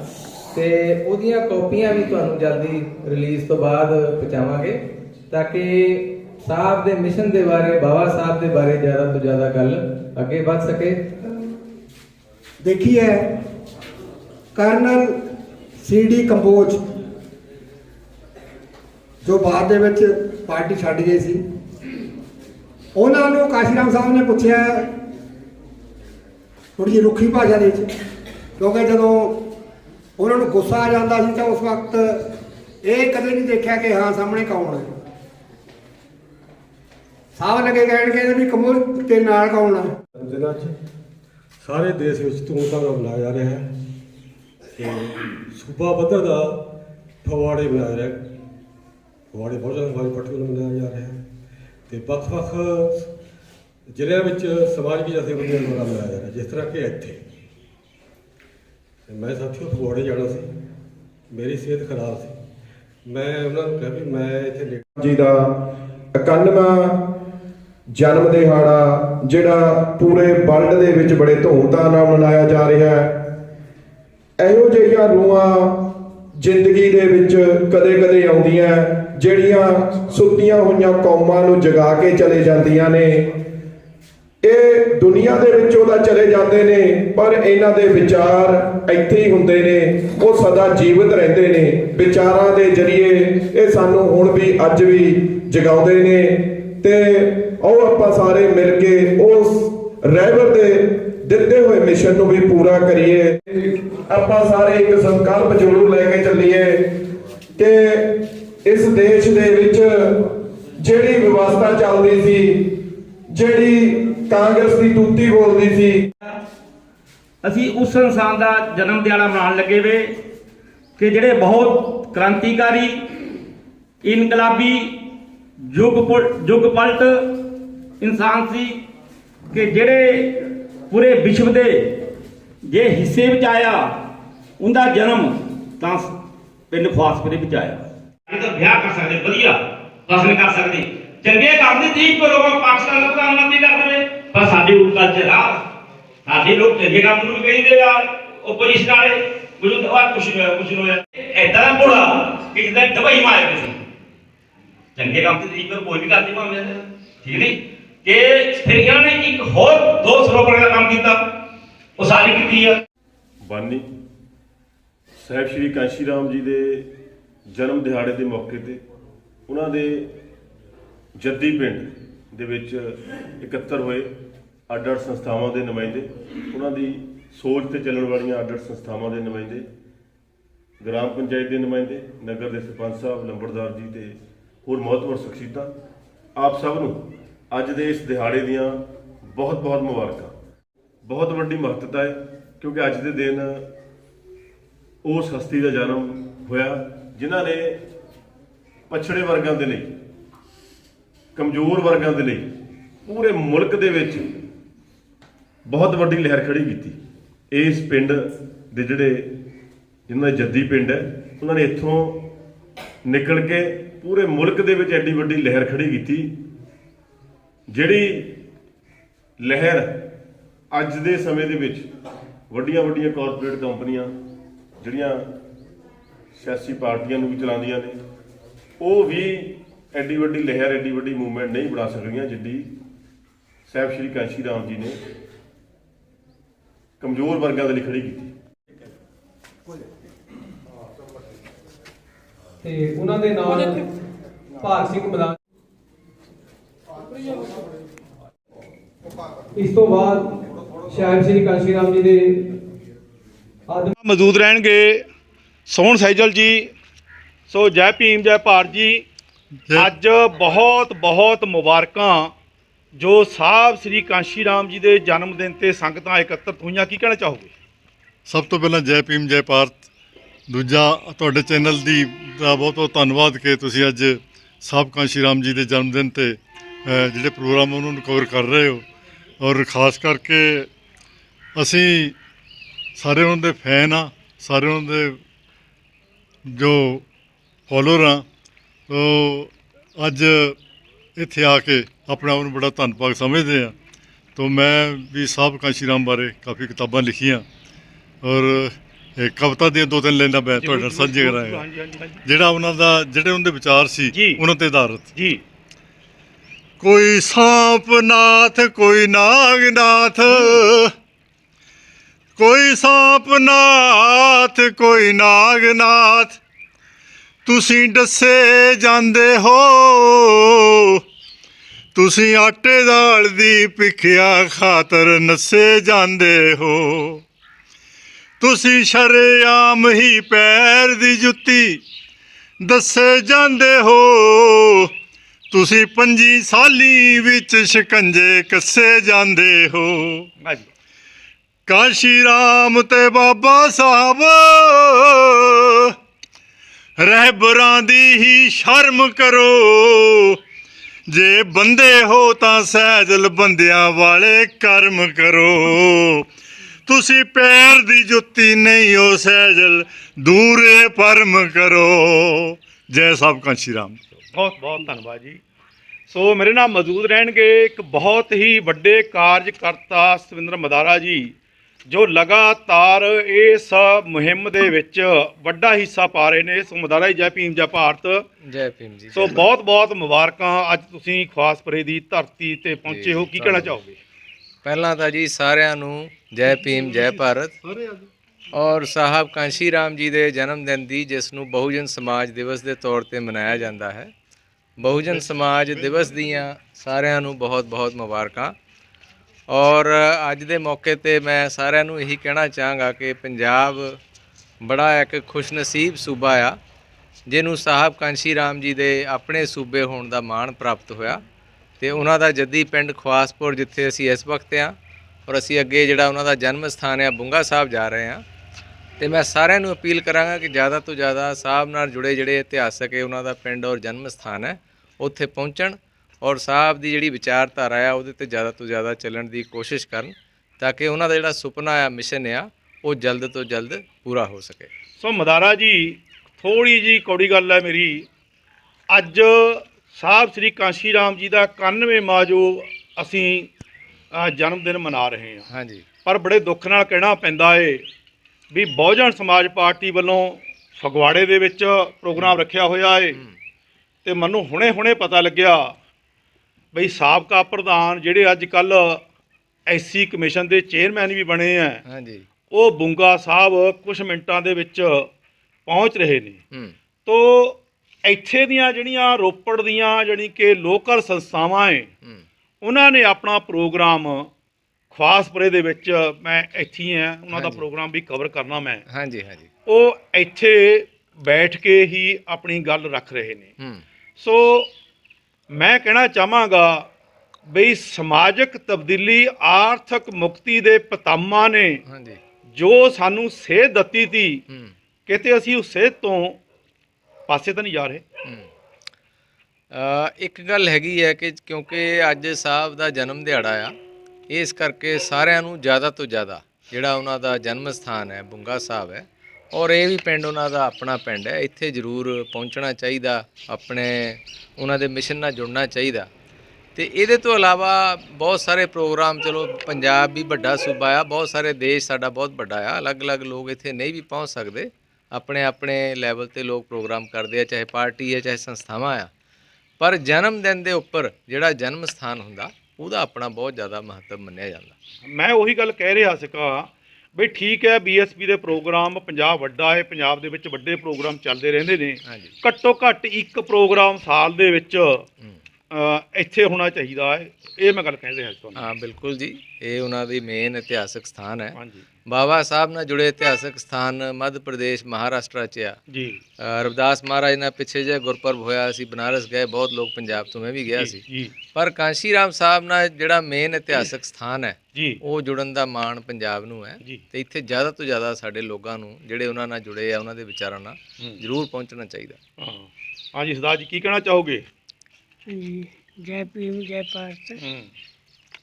S8: ਤੇ ਉਹਦੀਆਂ ਕਾਪੀਆਂ ਵੀ ਤੁਹਾਨੂੰ ਜਲਦੀ ਰਿਲੀਜ਼ ਤੋਂ ਬਾਅਦ ਪਹੁੰਚਾਵਾਂਗੇ, ਤਾਂ ਕਿ ਸਾਹਿਬ ਦੇ ਮਿਸ਼ਨ ਦੇ ਬਾਰੇ, ਬਾਬਾ ਸਾਹਿਬ ਦੇ ਬਾਰੇ ਜ਼ਿਆਦਾ ਤੋਂ ਜ਼ਿਆਦਾ ਗੱਲ ਅੱਗੇ ਵੱਧ ਸਕੇ।
S9: ਦੇਖੀਏ ਹੈ ਕਰਨਲ ਸੀਡੀ ਕੰਬੋਜ ਜੋ ਬਾਅਦ ਦੇ ਵਿੱਚ ਪਾਰਟੀ ਛੱਡ ਗਏ ਸੀ। ਉਹਨਾਂ ਨੂੰ ਕਾਸ਼ੀਰਾਮ ਸਾਹਿਬ ਨੇ ਪੁੱਛਿਆ ਥੋੜੀ ਜਿਹੀ ਰੁੱਖੀ ਭਾਸ਼ਾ ਦੇ ਵਿੱਚ। ਕਿਉਂਕਿ ਜਦੋਂ ਉਹਨਾਂ ਨੂੰ ਗੁੱਸਾ ਆ ਜਾਂਦਾ ਸੀ ਤਾਂ ਉਸ ਵਕਤ ਇਹ ਕਦੇ ਨਹੀਂ ਦੇਖਿਆ ਕਿ ਹਾਂ, ਸਾਹਮਣੇ ਕੌਣ ਹੈ। ਸਾਹ ਲੱਗੇ ਕਹਿਣਗੇ ਵੀ ਕਮੋਲ ਤੇ ਨਾਲ ਕੌਣ ਆ?
S10: ਦਿਨਾਂ 'ਚ ਸਾਰੇ ਦੇਸ਼ ਵਿੱਚ ਧੂਮਧਾਮ ਨਾਲ ਮਨਾਇਆ ਜਾ ਰਿਹਾ ਹੈ ਤੇ ਸੂਬਾ ਪੱਧਰ ਦਾ ਫਵਾੜੇ ਮਨਾਇਆ ਜਾ ਰਿਹਾ ਫਗਵਾੜੇ ਬਹੁਜਨ ਸਮਾਜ ਪਾਰਟੀ ਵੱਲੋਂ ਮਨਾਇਆ ਜਾ ਰਿਹਾ ਹੈ। ਤੇ ਵੱਖ-ਵੱਖ ਜ਼ਿਲ੍ਹਿਆਂ ਵਿੱਚ ਸਮਾਜਿਕ ਜਥੇਬੰਦੀਆਂ ਦੁਆਰਾ ਮਨਾਇਆ ਜਾ ਰਿਹਾ, ਜਿਸ ਤਰ੍ਹਾਂ ਕਿ ਇੱਥੇ। ਤੇ ਮੈਂ ਸਾਥੀਓ ਫਗਵਾੜੇ ਜਾਣਾ ਸੀ। ਮੇਰੀ ਸਿਹਤ ਖਰਾਬ ਸੀ। ਮੈਂ ਉਹਨਾਂ ਨੂੰ ਕਿਹਾ ਵੀ ਮੈਂ ਇੱਥੇ
S4: ਜੀ ਦਾ 91ਵਾਂ ਜਨਮ ਦਿਹਾੜਾ, ਜਿਹੜਾ ਪੂਰੇ ਵਰਲਡ ਦੇ ਵਿੱਚ ਬੜੇ ਧੂਮਧਾਮ ਨਾਲ ਮਨਾਇਆ ਜਾ ਰਿਹਾ ਹੈ। ਇਹੋ ਜਿਹੀਆਂ ਰੂਹਾਂ ਜ਼ਿੰਦਗੀ ਦੇ ਵਿੱਚ ਕਦੇ-ਕਦੇ ਆਉਂਦੀਆਂ ਜਿਹੜੀਆਂ ਸੁੱਤੀਆਂ ਹੋਈਆਂ ਕੌਮਾਂ ਨੂੰ ਜਗਾ ਕੇ ਚਲੇ ਜਾਂਦੀਆਂ ਨੇ। ਇਹ ਦੁਨੀਆ ਦੇ ਵਿੱਚੋਂ ਤਾਂ ਚਲੇ ਜਾਂਦੇ ਨੇ, ਪਰ ਇਹਨਾਂ ਦੇ ਵਿਚਾਰ ਇੱਥੇ ਹੀ ਹੁੰਦੇ ਨੇ। ਉਹ ਸਦਾ ਜੀਵਤ ਰਹਿੰਦੇ ਨੇ। ਵਿਚਾਰਾਂ ਦੇ ਜ਼ਰੀਏ ਇਹ ਸਾਨੂੰ ਹੁਣ ਵੀ, ਅੱਜ ਵੀ ਜਗਾਉਂਦੇ ਨੇ। ਤੇ ਉਹ ਆਪਾਂ ਸਾਰੇ ਮਿਲ ਕੇ ਉਸ ਰਹਿਬਰ ਦੇ ਦਿੱਤੇ ਹੋਏ ਮਿਸ਼ਨ ਨੂੰ ਵੀ ਪੂਰਾ ਕਰੀਏ। ਆਪਾਂ ਸਾਰੇ ਇੱਕ ਸੰਕਲਪ ਜ਼ਰੂਰ ਲੈ ਕੇ ਚੱਲੀਏ ਕਿ ਇਸ ਦੇਸ਼ ਦੇ ਵਿੱਚ ਜਿਹੜੀ ਵਿਵਸਥਾ ਚੱਲਦੀ ਸੀ, ਜਿਹੜੀ ਕਾਂਗਰਸ ਦੀ ਤੂਤੀ ਬੋਲਦੀ ਸੀ।
S11: ਅਸੀਂ ਉਸ ਇਨਸਾਨ ਦਾ ਜਨਮ ਦਿਹਾੜਾ ਮਨਾਉਣ ਲੱਗੇ ਵੇ ਕਿ ਜਿਹੜੇ ਬਹੁਤ ਕ੍ਰਾਂਤੀਕਾਰੀ, ਇਨਕਲਾਬੀ, ਯੁੱਗ ਪੁਲ- ਯੁੱਗ ਪਲਟ ਇਨਸਾਨ ਸੀ ਕਿ ਜਿਹੜੇ ਪੂਰੇ ਵਿਸ਼ਵ ਦੇ ਜੇ ਹਿੱਸੇ ਵਿੱਚ ਆਇਆ, ਉਹਦਾ ਜਨਮ ਤਾਂ ਪਿੰਡ ਖਵਾਸਪੁਰੇ ਵਿੱਚ ਆਇਆ। ਇਹ ਤਾਂ ਵਿਆਹ ਕਰ ਸਕਦੇ, ਵਧੀਆ। ਫਸਲ ਕਰ ਸਕਦੇ। ਚੰਗੇ ਕੰਮ ਦੀ ਤੀਕ ਕਰੋ ਪਾਕਿਸਤਾਨ ਦਾ ਪ੍ਰਧਾਨ ਕਰ ਦੇਵੇ। ਪਰ ਸਾਡੇ ਉਲ ਕਲਚਰ ਸਾਡੇ ਲੋਕ ਚੰਗੇ ਕੰਮ ਨੂੰ ਕਹਿੰਦੇ ਆ ਓਪੋਜੀਸ਼ਨ ਵਾਲੇ ਮੈਨੂੰ ਤਾਂ ਕੁਛ ਕੁਛ ਨਹੀਂ ਹੋਇਆ। ਐਦਾਂ ਦਾ ਬੋਲਾ ਕਿ ਜਿੱਦਾਂ ਦਵਾਈ ਮਾਰ ਕਿਸੇ ਚੰਗੇ ਕੰਮ ਤੇ ਤੀਕ ਕੋਈ ਵੀ ਕਰਦੀ ਭਾਵੇਂ ਠੀਕ ਨਹੀਂ ਕਿ ਫਿਰ ਨੇ ਇੱਕ ਹੋਰ ਦੋ ਸਰੋਵਰ ਦਾ ਕੰਮ ਕੀਤਾ। ਉਹ ਸਾਰੀ ਕੀਤੀ ਆ।
S2: ਬਾਨੀ, ਸਾਹਿਬ ਸ਼੍ਰੀ ਕਾਂਸ਼ੀ ਰਾਮ ਜੀ ਦੇ ਜਨਮ ਦਿਹਾੜੇ ਦੇ ਮੌਕੇ ਤੇ ਉਹਨਾਂ ਦੇ ਜੱਦੀ ਪਿੰਡ ਦੇ ਵਿੱਚ ਇਕੱਤਰ ਹੋਏ ਅੱਡ ਅੱਡ ਸੰਸਥਾਵਾਂ ਦੇ ਨੁਮਾਇੰਦੇ, ਉਹਨਾਂ ਦੀ ਸੋਚ ਤੇ ਚੱਲਣ ਵਾਲੀਆਂ ਅੱਡ ਅੱਡ ਸੰਸਥਾਵਾਂ ਦੇ ਨੁਮਾਇੰਦੇ, ਗ੍ਰਾਮ ਪੰਚਾਇਤ ਦੇ ਨੁਮਾਇੰਦੇ, ਨਗਰ ਦੇ ਸਰਪੰਚ ਸਾਹਿਬ, ਲੰਬੜਦਾਰ ਜੀ ਤੇ ਹੋਰ ਮਹੱਤਵਪੂਰਨ ਸ਼ਖਸੀਅਤਾਂ, ਆਪ ਸਭ ਨੂੰ ਅੱਜ ਦੇ ਇਸ ਦਿਹਾੜੇ ਦੀਆਂ ਬਹੁਤ ਬਹੁਤ ਮੁਬਾਰਕਾਂ। ਬਹੁਤ ਵੱਡੀ ਮਹੱਤਤਾ ਹੈ, ਕਿਉਂਕਿ ਅੱਜ ਦੇ ਦਿਨ ਉਸ ਹਸਤੀ ਦਾ ਜਨਮ ਹੋਇਆ। ਜਿਨ੍ਹਾਂ ਨੇ ਪਛੜੇ ਵਰਗਾਂ ਦੇ ਲਈ, ਕਮਜ਼ੋਰ ਵਰਗਾਂ ਦੇ ਲਈ, ਪੂਰੇ ਮੁਲਕ ਦੇ ਵਿੱਚ ਬਹੁਤ ਵੱਡੀ ਲਹਿਰ ਖੜੀ ਕੀਤੀ। ਇਸ ਪਿੰਡ ਦੇ ਜਿਹੜੇ, ਜਿਨ੍ਹਾਂ ਦਾ ਜੱਦੀ ਪਿੰਡ ਹੈ, ਉਹਨਾਂ ਨੇ ਇੱਥੋਂ ਨਿਕਲ ਕੇ ਪੂਰੇ ਮੁਲਕ ਦੇ ਵਿੱਚ ਐਡੀ ਵੱਡੀ ਲਹਿਰ ਖੜੀ ਕੀਤੀ, ਜਿਹੜੀ ਲਹਿਰ ਅੱਜ ਦੇ ਸਮੇਂ ਦੇ ਵਿੱਚ ਵੱਡੀਆਂ ਵੱਡੀਆਂ ਕਾਰਪੋਰੇਟ ਕੰਪਨੀਆਂ, ਜਿਹੜੀਆਂ ਸਿਆਸੀ ਪਾਰਟੀਆਂ ਨੂੰ ਵੀ ਚਲਾਉਂਦੀਆਂ ਨੇ। ਉਹ ਵੀ ਐਡੀ ਵੱਡੀ ਲਹਿਰ ਐਡੀ ਵੱਡੀ ਮੂਵਮੈਂਟ ਨਹੀਂ ਬਣਾ ਸਕਦੀਆਂ ਜਿੱਡੀ ਸਾਹਿਬ ਸ਼੍ਰੀ ਕਾਂਸ਼ੀ ਰਾਮ ਜੀ ਨੇ ਕਮਜ਼ੋਰ ਵਰਗਾਂ ਦੇ ਲਈ ਖੜੀ ਕੀਤੀ।
S6: ਤੇ ਉਹਨਾਂ ਦੇ ਨਾਲ ਭਾਗ ਸਿੰਘ ਮਦਾਨ ਇਸ ਤੋਂ ਬਾਅਦ ਸ਼ਾਇਦ ਸ੍ਰੀ ਕਾਂਸ਼ੀ ਰਾਮ ਜੀ ਦੇ ਆਦਮ
S3: ਮੌਜੂਦ ਰਹਿਣਗੇ। ਸੋਹਣ ਸੈਜਲ ਜੀ ਸੋ ਜੈ ਭੀਮ ਜੈ ਭਾਰਤ ਜੀ ਅੱਜ ਬਹੁਤ ਬਹੁਤ ਮੁਬਾਰਕਾਂ ਜੋ ਸਾਹਿਬ ਸ੍ਰੀ ਕਾਂਸ਼ੀ ਰਾਮ ਜੀ ਦੇ ਜਨਮ ਦਿਨ ਤੇ ਸੰਗਤਾਂ ਇਕੱਤਰਤ ਹੋਈਆਂ ਕੀ ਕਹਿਣਾ ਚਾਹੋਗੇ?
S7: ਸਭ ਤੋਂ ਪਹਿਲਾਂ ਜੈ ਭੀਮ ਜੈ ਭਾਰਤ। ਦੂਜਾ ਤੁਹਾਡੇ ਚੈਨਲ ਦੀ ਦਾ ਬਹੁਤ ਬਹੁਤ ਧੰਨਵਾਦ ਕਿ ਤੁਸੀਂ ਅੱਜ ਸਾਹਿਬ ਕਾਂਸ਼ੀ ਰਾਮ ਜੀ ਦੇ ਜਨਮ ਦਿਨ ਤੇ ਜਿਹੜੇ ਪ੍ਰੋਗਰਾਮ ਉਹਨਾਂ ਨੂੰ ਕਵਰ ਕਰ ਰਹੇ ਹੋ। ਔਰ ਖਾਸ ਕਰਕੇ ਅਸੀਂ ਸਾਰੇ ਉਹਨਾਂ ਦੇ ਫੈਨ ਆ ਸਾਰੇ ਉਹਨਾਂ ਦੇ ਜੋ ਫੋਲੋਅਰ ਆ ਤੋ ਅੱਜ ਇੱਥੇ ਆ ਕੇ ਆਪਣੇ ਆਪ ਨੂੰ ਬੜਾ ਧੰਨਵਾਦ ਸਮਝਦੇ ਆ। ਤੋ ਮੈਂ ਵੀ ਸਾਹਿਬ ਕਾਂਸ਼ੀ ਰਾਮ ਬਾਰੇ ਕਾਫੀ ਕਿਤਾਬਾਂ ਲਿਖੀਆਂ ਔਰ ਇਹ ਕਵਿਤਾ ਦੀਆਂ ਦੋ ਤਿੰਨ ਲਾਈਨਾਂ ਮੈਂ ਤੁਹਾਡੇ ਨਾਲ ਸਾਂਝੇ ਕਰਾਂਗਾ। ਜਿਹੜਾ ਉਹਨਾਂ ਦਾ ਜਿਹੜੇ ਉਹਨਾਂ ਦੇ ਵਿਚਾਰ ਸੀ। ਉਹਨਾਂ ਤੇ ਆਧਾਰਿਤ।
S3: ਜੀ।
S7: ਕੋਈ ਸਾਂਪ ਨਾਥ ਕੋਈ ਨਾਗ ਨਾਥ ਕੋਈ ਸਾਂਪ ਨਾਥ, ਕੋਈ ਨਾਗਨਾਥ ਤੁਸੀਂ ਦੱਸੇ ਜਾਂਦੇ ਹੋ। ਤੁਸੀਂ ਆਟੇ ਦਾਲ ਦੀ ਭਿੱਖਿਆ ਖਾਤਰ ਨੱਸੇ ਜਾਂਦੇ ਹੋ। ਤੁਸੀਂ ਸ਼ਰੇਆਮ ਹੀ ਪੈਰ ਦੀ ਜੁੱਤੀ ਦੱਸੇ ਜਾਂਦੇ ਹੋ। ਤੁਸੀਂ ਪੰਜੀ ਸਾਲੀ ਵਿੱਚ ਸ਼ਿਕੰਜੇ ਕੱਸੇ ਜਾਂਦੇ ਹੋ। ਕਾਸ਼ੀ ਰਾਮ ਤੇ ਬਾਬਾ ਸਾਹਿਬ। ਰਹਿਬਰਾਂ ਦੀ ਹੀ ਸ਼ਰਮ ਕਰੋ। ਜੇ ਬੰਦੇ ਹੋ ਤਾਂ ਸਹਿਜਲ ਬੰਦਿਆਂ ਵਾਲੇ ਕਰਮ ਕਰੋ। ਤੁਸੀਂ ਪੈਰ ਦੀ ਜੁੱਤੀ ਨਹੀਂ ਹੋ ਸਹਿਜਲ ਦੂਰੇ ਪਰਮ ਕਰੋ। ਜੈ ਸਾਹਿਬ ਕਾਂਸ਼ੀ ਰਾਮ।
S3: ਬਹੁਤ ਬਹੁਤ ਧੰਨਵਾਦ ਜੀ।
S12: ਸੋ ਮੇਰੇ ਨਾਲ ਮੌਜੂਦ ਰਹਿਣਗੇ ਇੱਕ ਬਹੁਤ ਹੀ ਵੱਡੇ ਕਾਰਜਕਰਤਾ ਸਤਵਿੰਦਰ ਮਦਾਰਾ ਜੀ। ਜੋ ਲਗਾਤਾਰ ਇਸ ਮੁਹਿੰਮ ਦੇ ਵਿੱਚ ਵੱਡਾ ਹਿੱਸਾ ਪਾ ਰਹੇ ਨੇ ਸੋ ਮਦਾਰਾ ਜੀ ਭੀਮ ਜੈ ਭਾਰਤ।
S8: ਜੈ ਭੀਮ ਜੀ
S12: ਸੋ ਬਹੁਤ ਬਹੁਤ ਮੁਬਾਰਕਾਂ। ਅੱਜ ਤੁਸੀਂ ਖਵਾਸਪੁਰੇ ਦੀ ਧਰਤੀ ਤੇ ਪਹੁੰਚੇ ਹੋ। ਕੀ ਕਹਿਣਾ ਚਾਹੋਗੇ?
S8: ਪਹਿਲਾਂ ਤਾਂ ਜੀ ਸਾਰਿਆਂ ਨੂੰ ਜੈ ਭੀਮ ਜੈ ਭਾਰਤ। ਔਰ ਸਾਹਿਬ ਕਾਂਸ਼ੀ ਰਾਮ ਜੀ ਦੇ ਜਨਮ ਦਿਨ ਦੀ ਜਿਸ ਨੂੰ ਬਹੁਜਨ ਸਮਾਜ ਦਿਵਸ ਦੇ ਤੌਰ ਤੇ ਮਨਾਇਆ ਜਾਂਦਾ ਹੈ। ਬਹੁਜਨ ਸਮਾਜ ਦਿਵਸ ਦੀਆਂ ਸਾਰਿਆਂ ਨੂੰ ਬਹੁਤ-ਬਹੁਤ ਮੁਬਾਰਕਾਂ। ਔਰ ਅੱਜ ਦੇ ਮੌਕੇ ਤੇ ਮੈਂ ਸਾਰਿਆਂ ਨੂੰ ਇਹੀ ਕਹਿਣਾ ਚਾਹਾਂਗਾ ਕਿ ਪੰਜਾਬ ਬੜਾ ਇੱਕ ਖੁਸ਼ਨਸੀਬ ਸੂਬਾ ਆ, ਜਿਹਨੂੰ ਸਾਹਿਬ ਕਾਂਸ਼ੀ ਰਾਮ ਜੀ ਦੇ ਆਪਣੇ ਸੂਬੇ ਹੋਣ ਦਾ ਮਾਣ ਪ੍ਰਾਪਤ ਹੋਇਆ ਤੇ ਉਹਨਾਂ ਦਾ ਜੱਦੀ ਪਿੰਡ ਖਵਾਸਪੁਰ ਜਿੱਥੇ ਅਸੀਂ ਇਸ ਵਕਤ ਆ ਔਰ ਅਸੀਂ ਅੱਗੇ ਜਿਹੜਾ ਉਹਨਾਂ ਦਾ ਜਨਮ ਸਥਾਨ ਆ, ਬੁੰਗਾ ਸਾਹਿਬ ਜਾ ਰਹੇ ਆ। ਤੇ ਮੈਂ ਸਾਰਿਆਂ ਨੂੰ ਅਪੀਲ ਕਰਾਂਗਾ ਕਿ ਜ਼ਿਆਦਾ ਤੋਂ ਜ਼ਿਆਦਾ ਸਾਹਿਬ ਨਾਲ ਜੁੜੇ ਜਿਹੜੇ ਇਤਿਹਾਸਕ ਹੈ ਉਹਨਾਂ ਦਾ ਪਿੰਡ ਔਰ ਜਨਮ ਸਥਾਨ ਹੈ, ਉੱਥੇ ਪਹੁੰਚਣ ਔਰ ਸਾਹਿਬ ਦੀ ਜਿਹੜੀ ਵਿਚਾਰਧਾਰਾ ਆ ਉਹਦੇ ਤੇ ਜ਼ਿਆਦਾ ਤੋਂ ਜ਼ਿਆਦਾ ਚੱਲਣ ਦੀ ਕੋਸ਼ਿਸ਼ ਕਰਨ ਤਾਂ ਕਿ ਉਹਨਾਂ ਦਾ ਜਿਹੜਾ ਸੁਪਨਾ ਆ ਮਿਸ਼ਨ ਆ ਉਹ ਜਲਦ ਤੋਂ ਜਲਦ ਪੂਰਾ ਹੋ ਸਕੇ।
S12: ਸੋ ਮਦਾਰਾ ਜੀ ਥੋੜੀ ਜੀ ਕੌੜੀ ਗੱਲ ਹੈ ਮੇਰੀ। ਅੱਜ ਸਾਹਿਬ ਸ੍ਰੀ ਕਾਂਸ਼ੀ ਰਾਮ ਜੀ ਦਾ 91ਵਾਂ ਜੋ ਅਸੀਂ ਜਨਮ ਦਿਨ ਮਨਾ ਰਹੇ ਹਾਂ।
S8: ਹਾਂਜੀ।
S12: ਪਰ ਬੜੇ ਦੁੱਖ ਨਾਲ ਕਹਿਣਾ ਪੈਂਦਾ ਏ ਵੀ ਬਹੁਜਨ ਸਮਾਜ ਪਾਰਟੀ ਵੱਲੋਂ ਫਗਵਾੜੇ ਦੇ ਵਿੱਚ ਪ੍ਰੋਗਰਾਮ ਰੱਖਿਆ ਹੋਇਆ ਏ ਤੇ ਮੈਨੂੰ ਹੁਣੇ-ਹੁਣੇ ਪਤਾ ਲੱਗਿਆ ਬਈ ਸਾਬਕਾ ਪ੍ਰਧਾਨ ਜਿਹੜੇ ਅੱਜ ਕੱਲ ਐਸਸੀ ਕਮਿਸ਼ਨ ਦੇ ਚੇਅਰਮੈਨ ਵੀ ਬਣੇ ਆ
S8: ਹਾਂਜੀ।
S12: ਉਹ ਬੁੰਗਾ ਸਾਹਿਬ ਕੁਝ ਮਿੰਟਾਂ ਦੇ ਵਿੱਚ ਪਹੁੰਚ ਰਹੇ ਨੇ।
S8: ਹੂੰ।
S12: ਤੋ ਇੱਥੇ ਦੀਆਂ ਜਿਹੜੀਆਂ ਰੋਪੜ ਦੀਆਂ ਜਾਣੀ ਕਿ ਲੋਕਲ ਸੰਸਥਾਵਾਂ ਏ
S8: ਹੂੰ।
S12: ਉਹਨਾਂ ਨੇ ਆਪਣਾ ਪ੍ਰੋਗਰਾਮ ਖਵਾਸਪੁਰੇ ਦੇ ਵਿੱਚ ਮੈਂ ਇੱਥੇ ਆ ਉਹਨਾਂ ਦਾ। ਪ੍ਰੋਗਰਾਮ ਵੀ ਕਵਰ ਕਰਨਾ ਮੈਂ।
S8: ਹਾਂਜੀ ਹਾਂਜੀ।
S12: ਉਹ ਇੱਥੇ ਬੈਠ ਕੇ ਹੀ ਆਪਣੀ ਗੱਲ ਰੱਖ ਰਹੇ ਨੇ।
S8: ਹੂੰ।
S12: ਸੋ ਮੈਂ ਕਹਿਣਾ ਚਾਹਾਂਗਾ ਬਈ ਸਮਾਜਿਕ ਤਬਦੀਲੀ ਆਰਥਿਕ ਮੁਕਤੀ ਦੇ ਪਤਾਮਾ ਨੇ
S8: ਹਾਂਜੀ।
S12: ਜੋ ਸਾਨੂੰ ਸੇਧ ਦਿੱਤੀ
S8: ਹੂੰ।
S12: ਕਿਤੇ ਅਸੀਂ ਉਸ ਸੇਧ ਤੋਂ ਪਾਸੇ ਤਾਂ ਨਹੀਂ ਜਾ ਰਹੇ।
S8: ਅ, ਇੱਕ ਗੱਲ ਹੈਗੀ ਹੈ ਕਿ ਕਿਉਂਕਿ ਅੱਜ ਸਾਹਿਬ ਦਾ ਜਨਮ ਦਿਹਾੜਾ ਆ ਇਸ ਕਰਕੇ ਸਾਰਿਆਂ ਨੂੰ ਜ਼ਿਆਦਾ ਤੋਂ ਜ਼ਿਆਦਾ ਜਿਹੜਾ ਉਹਨਾਂ ਦਾ ਜਨਮ ਸਥਾਨ ਹੈ ਬੁੰਗਾ ਸਾਹਿਬ ਹੈ ਔਰ ਇਹ ਵੀ ਪਿੰਡ ਉਹਨਾਂ ਦਾ ਆਪਣਾ ਪਿੰਡ ਹੈ। ਇੱਥੇ ਜ਼ਰੂਰ ਪਹੁੰਚਣਾ ਚਾਹੀਦਾ, ਆਪਣੇ ਉਹਨਾਂ ਦੇ ਮਿਸ਼ਨ ਨਾਲ ਜੁੜਨਾ ਚਾਹੀਦਾ। ਤੇ ਇਹਦੇ ਤੋਂ ਇਲਾਵਾ ਬਹੁਤ ਸਾਰੇ ਪ੍ਰੋਗਰਾਮ, ਚਲੋ ਪੰਜਾਬ ਵੀ ਵੱਡਾ ਸੂਬਾ ਆ, ਬਹੁਤ ਸਾਰੇ ਦੇਸ਼ ਸਾਡਾ ਬਹੁਤ ਵੱਡਾ ਆ, ਅਲੱਗ-ਅਲੱਗ ਲੋਕ ਇੱਥੇ ਨਹੀਂ ਵੀ ਪਹੁੰਚ ਸਕਦੇ। ਆਪਣੇ ਆਪਣੇ ਲੈਵਲ ਤੇ ਲੋਕ ਪ੍ਰੋਗਰਾਮ ਕਰਦੇ ਆ, ਚਾਹੇ ਪਾਰਟੀ ਹੈ ਚਾਹੇ ਸੰਸਥਾਵਾਂ ਆ। ਪਰ ਜਨਮ ਦਿਨ ਦੇ ਉੱਪਰ ਜਿਹੜਾ ਜਨਮ ਸਥਾਨ ਹੁੰਦਾ, ਉਹਦਾ ਆਪਣਾ ਬਹੁਤ ਜ਼ਿਆਦਾ ਮਹੱਤਵ ਮੰਨਿਆ ਜਾਂਦਾ।
S12: ਮੈਂ ਉਹੀ ਗੱਲ ਕਹਿ ਰਿਹਾ ਸੀਗਾ ਬਈ ਠੀਕ ਹੈ ਬੀਐਸਪੀ ਦੇ ਪ੍ਰੋਗਰਾਮ ਪੰਜਾਬ ਵੱਡਾ ਹੈ ਪੰਜਾਬ ਦੇ ਵਿੱਚ ਵੱਡੇ ਪ੍ਰੋਗਰਾਮ ਚੱਲਦੇ ਰਹਿੰਦੇ ਨੇ। ਘੱਟੋ ਘੱਟ ਇੱਕ ਪ੍ਰੋਗਰਾਮ ਸਾਲ ਦੇ ਵਿੱਚ ਇੱਥੇ ਹੋਣਾ ਚਾਹੀਦਾ ਹੈ। ਇਹ ਮੈਂ ਗੱਲ ਕਹਿ ਰਿਹਾ ਤੁਹਾਨੂੰ।
S8: ਹਾਂ ਬਿਲਕੁਲ ਜੀ। ਇਹ ਉਹਨਾਂ ਦੀ ਮੇਨ ਇਤਿਹਾਸਕ ਸਥਾਨ ਹੈ।
S12: ਹਾਂਜੀ।
S8: ਬਾਬਾ ਸਾਹਿਬ ਨਾਲ ਜੁੜੇ ਇਤਿਹਾਸਕ ਸਥਾਨ ਮੱਧ ਪ੍ਰਦੇਸ਼ ਮਹਾਰਾਸ਼ਟਰ ਚ ਆ।
S12: ਜੀ।
S8: ਰਵਿਦਾਸ ਮਹਾਰਾਜ ਨਾਲ ਪਿੱਛੇ ਜੇ ਗੁਰਪੁਰਬ ਹੋਇਆ ਸੀ ਬਨਾਰਸ ਗਏ ਬਹੁਤ ਲੋਕ ਪੰਜਾਬ ਤੋਂ ਮੈਂ ਵੀ ਗਿਆ ਸੀ।
S12: ਜੀ।
S8: ਪਰ ਕਾਂਸ਼ੀ ਰਾਮ ਸਾਹਿਬ ਨਾਲ ਜਿਹੜਾ ਮੇਨ ਇਤਿਹਾਸਕ ਸਥਾਨ ਹੈ ਉਹ ਜੁੜਨ ਦਾ ਮਾਣ ਪੰਜਾਬ ਨੂੰ ਹੈ। ਤੇ ਇੱਥੇ ਜ਼ਿਆਦਾ ਤੋਂ ਜ਼ਿਆਦਾ ਸਾਡੇ ਲੋਕਾਂ ਨੂੰ ਜਿਹੜੇ ਉਹਨਾਂ ਨਾਲ ਜੁੜੇ ਆ ਉਹਨਾਂ ਦੇ ਵਿਚਾਰਾਂ ਨਾਲ। ਜ਼ਰੂਰ ਪਹੁੰਚਣਾ ਚਾਹੀਦਾ।
S12: ਹਾਂ। ਹਾਂਜੀ ਸਰਦਾਰ ਜੀ ਕੀ ਕਹਿਣਾ ਚਾਹੋਗੇ?
S13: ਜੀ ਜੈ ਭੀਮ ਜੈ ਭਾਰਤ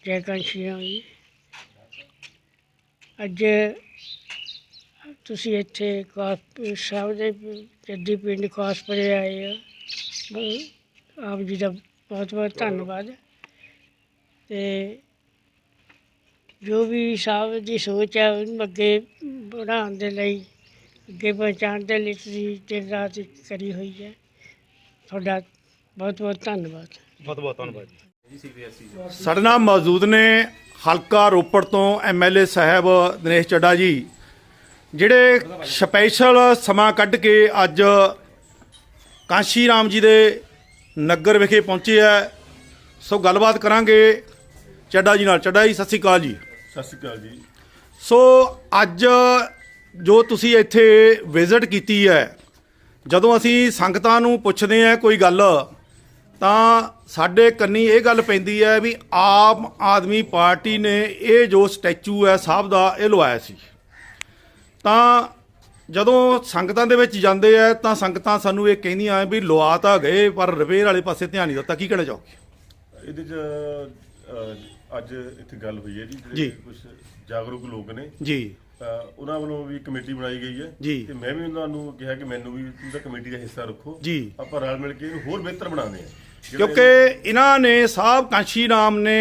S13: ਜੈ ਕਾਂਸ਼ੀ ਰਾਮ ਜੀ। ਅੱਜ ਤੁਸੀਂ ਇੱਥੇ ਕਾਸ ਸਾਹਿਬ ਦੇ ਜੱਦੀ ਪਿੰਡ ਕਾਸਪੁਰੇ ਆਏ ਹੋ ਆਪ ਜੀ ਦਾ ਬਹੁਤ ਬਹੁਤ ਧੰਨਵਾਦ। ਤੇ ਜੋ ਵੀ ਸਾਹਿਬ ਦੀ ਸੋਚ ਹੈ ਉਹਨੂੰ ਅੱਗੇ ਵਧਾਉਣ ਦੇ ਲਈ ਅੱਗੇ ਪਹੁੰਚਾਉਣ ਦੇ ਲਈ ਤੁਸੀਂ ਦਿਨ ਰਾਤ ਕਰੀ ਹੋਈ ਹੈ। ਤੁਹਾਡਾ ਬਹੁਤ ਬਹੁਤ ਧੰਨਵਾਦ।
S12: ਬਹੁਤ ਬਹੁਤ ਧੰਨਵਾਦ ਜੀ। ਸਾਡੇ ਨਾਲ ਮੌਜੂਦ ਨੇ ਹਲਕਾ ਰੋਪੜ ਤੋਂ ਐਮਐਲਏ ਸਾਹਿਬ ਦਿਨੇਸ਼ ਚੱਡਾ ਜੀ ਜਿਹੜੇ ਸਪੈਸ਼ਲ ਸਮਾਂ ਕੱਢ ਕੇ ਅੱਜ ਕਾਂਸ਼ੀ ਰਾਮ ਜੀ ਦੇ ਨਗਰ ਵਿਖੇ ਪਹੁੰਚੇ ਆ। ਸੋ ਗੱਲਬਾਤ ਕਰਾਂਗੇ ਚੱਡਾ ਜੀ ਨਾਲ। ਚੱਡਾ ਜੀ ਸਤਿ ਸ਼੍ਰੀ ਅਕਾਲ ਜੀ।
S2: ਸਤਿ ਸ਼੍ਰੀ ਅਕਾਲ ਜੀ।
S12: ਸੋ ਅੱਜ ਜੋ ਤੁਸੀਂ ਇੱਥੇ ਵਿਜ਼ਿਟ ਕੀਤੀ ਹੈ ਜਦੋਂ ਅਸੀਂ ਸੰਗਤਾਂ ਨੂੰ ਪੁੱਛਦੇ ਆ ਕੋਈ ਗੱਲ ਤਾਂ ਸਾਡੇ ਕੰਨੀ ਇਹ ਗੱਲ ਪੈਂਦੀ ਹੈ ਵੀ ਆਮ ਆਦਮੀ ਪਾਰਟੀ ਨੇ ਇਹ ਜੋ ਸਟੈਚੂ ਹੈ ਸਾਹਿਬ ਦਾ ਇਹ ਲਵਾਇਆ ਸੀ। ਤਾਂ ਜਦੋਂ ਸੰਗਤਾਂ ਦੇ ਵਿੱਚ ਜਾਂਦੇ ਆ ਤਾਂ ਸੰਗਤਾਂ ਸਾਨੂੰ ਇਹ ਕਹਿੰਦੀਆਂ ਵੀ ਲਵਾ ਤਾਂ ਗਏ ਪਰ ਰਿਪੇਅਰ ਵਾਲੇ ਪਾਸੇ ਧਿਆਨ ਨਹੀਂ ਦਿੱਤਾ। ਕੀ ਕਹਿਣਾ ਚਾਹੋਗੇ?
S2: ਇਹਦੇ ਚ ਅੱਜ ਇੱਥੇ ਗੱਲ ਹੋਈ ਹੈ ਜੀ ਕੁਝ ਜਾਗਰੂਕ ਲੋਕ ਨੇ।
S12: ਜੀ।
S2: ਉਹਨਾਂ ਵੱਲੋਂ ਵੀ ਕਮੇਟੀ ਬਣਾਈ ਗਈ ਹੈ।
S12: ਜੀ।
S2: ਤੇ ਮੈਂ ਵੀ ਉਹਨਾਂ ਨੂੰ ਕਿਹਾ ਕਿ ਮੈਨੂੰ ਵੀ ਤੁਸੀਂ ਕਮੇਟੀ ਦਾ ਹਿੱਸਾ ਰੱਖੋ।
S12: ਜੀ।
S2: ਆਪਾਂ ਰਲ ਮਿਲ ਕੇ ਇਹਨੂੰ ਹੋਰ ਬਿਹਤਰ ਬਣਾਉਂਦੇ ਹਾਂ।
S3: ਕਿਉਂਕਿ ਇਹਨਾਂ ਨੇ ਸਾਹਿਬ ਕਾਂਸ਼ੀ ਰਾਮ ਨੇ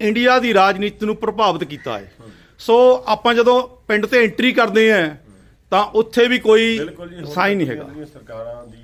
S3: ਇੰਡੀਆ ਦੀ ਰਾਜਨੀਤੀ ਨੂੰ ਪ੍ਰਭਾਵਿਤ ਕੀਤਾ ਹੈ ਸੋ ਆਪਾਂ ਜਦੋਂ ਪਿੰਡ ਤੇ ਐਂਟਰੀ ਕਰਦੇ ਆ ਤਾਂ ਉੱਥੇ ਵੀ ਕੋਈ ਸਾਈਨ ਨਹੀਂ ਹੈਗਾ
S2: ਸਰਕਾਰਾਂ ਦੀ